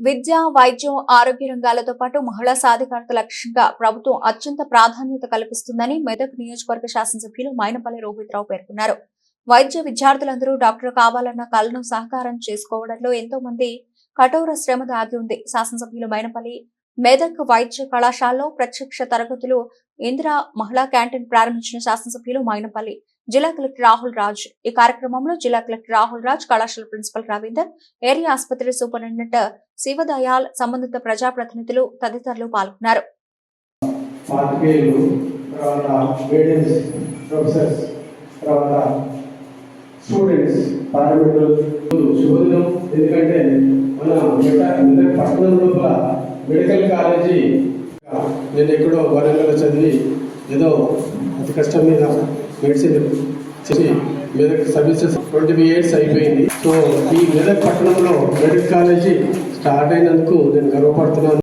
విద్య వైద్యం ఆరోగ్య రంగాలతో పాటు మహిళా సాధికారత లక్ష్యంగా ప్రభుత్వం అత్యంత ప్రాధాన్యత కల్పిస్తుందని మెదక్ నియోజకవర్గ శాసనసభ్యులు మైనపల్లి రోహిత్రావు పేర్కొన్నారు. వైద్య విద్యార్థులందరూ డాక్టర్ కావాలన్న కలను సహకారం చేసుకోవడంలో ఎంతో మంది కఠోర శ్రమ దాగి ఉంది. శాసనసభ్యులు మైనపల్లి మెదక్ వైద్య కళాశాలలో ప్రత్యక్ష తరగతులు ఇందిరా మహిళా క్యాంటీన్ ప్రారంభించిన శాసనసభ్యులు మైనపల్లి జిల్లా కలెక్టర్ రాహుల్ రాజ్ ఈ కార్యక్రమంలో జిల్లా కలెక్టర్ రాహుల్ రాజ్ కళాశాల ప్రిన్సిపల్ రవీందర్ ఏరియా ఆసుపత్రి సూపరింటెండెంట్ శివదయాల్ సంబంధిత ప్రజాప్రతినిధులు తదితరులు పాల్గొన్నారు. స్టూడెంట్స్ శుభదినం. ఎందుకంటే మన పట్టణం లోపల మెడికల్ కాలేజీ. నేను ఎక్కడో వరంగల్లో చదివి ఏదో అతి కష్టం మీద మెడిసిన్ చేసి మెదక్ సర్వీసెస్ ట్వంటీ ఇయర్స్ అయిపోయింది. సో ఈ మెదక్ పట్టణంలో మెడికల్ కాలేజీ స్టార్ట్ అయినందుకు నేను గర్వపడుతున్నాను.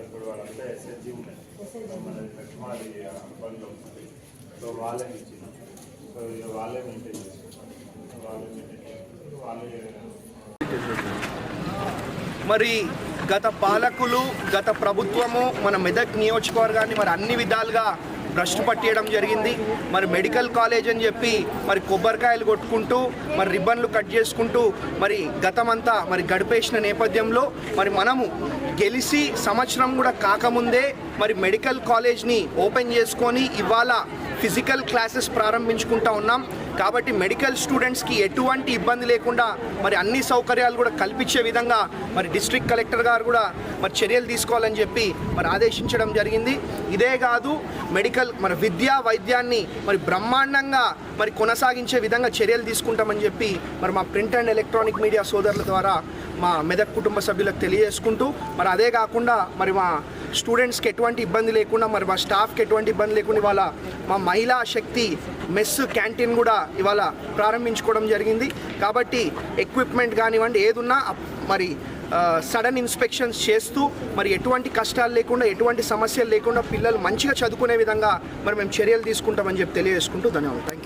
ఇప్పుడు వాళ్ళంతా ఉన్నాయి లక్ష్మాది సో వాళ్ళకి సో వాళ్ళే మెయింటైన్ వాళ్ళే మెయింటైన్ వాళ్ళే మరి గత పాలకులు గత ప్రభుత్వము మన మెదక్ నియోజకవర్గాన్ని మరి అన్ని విధాలుగా భ్రష్టు పట్టేయడం జరిగింది. మరి మెడికల్ కాలేజ్ అని చెప్పి మరి కొబ్బరికాయలు కొట్టుకుంటూ మరి రిబ్బన్లు కట్ చేసుకుంటూ మరి గతమంతా మరి గడిపేసిన నేపథ్యంలో మరి మనము గెలిచి సంవత్సరం కూడా కాకముందే మరి మెడికల్ కాలేజ్ని ఓపెన్ చేసుకొని ఇవాళ ఫిజికల్ క్లాసెస్ ప్రారంభించుకుంటా ఉన్నాం. కాబట్టి మెడికల్ స్టూడెంట్స్కి ఎటువంటి ఇబ్బంది లేకుండా మరి అన్ని సౌకర్యాలు కూడా కల్పించే విధంగా మరి డిస్ట్రిక్ట్ కలెక్టర్ గారు కూడా మరి చర్యలు తీసుకోవాలని చెప్పి మరి ఆదేశించడం జరిగింది. ఇదే కాదు మెడికల్ మరి విద్యా వైద్యాన్ని మరి బ్రహ్మాండంగా మరి కొనసాగించే విధంగా చర్యలు తీసుకుంటామని చెప్పి మరి మా ప్రింట్ అండ్ ఎలక్ట్రానిక్ మీడియా సోదరుల ద్వారా మా మెదక్ కుటుంబ సభ్యులకు తెలియజేసుకుంటూ మరి అదే కాకుండా మరి మా స్టూడెంట్స్కి ఎటువంటి ఇబ్బంది లేకుండా మరి మా స్టాఫ్కి ఎటువంటి ఇబ్బంది లేకుండా ఇవాళ మా మహిళా శక్తి మెస్ క్యాంటీన్ కూడా ఇవాళ ప్రారంభించుకోవడం జరిగింది. కాబట్టి ఎక్విప్మెంట్ కానివ్వండి ఏదున్నా మరి సడన్ ఇన్స్పెక్షన్స్ చేస్తూ మరి ఎటువంటి కష్టాలు లేకుండా ఎటువంటి సమస్యలు లేకుండా పిల్లలు మంచిగా చదువుకునే విధంగా మరి మేము చర్యలు తీసుకుంటామని చెప్పి తెలియజేసుకుంటూ ధన్యవాదాలు. Thank you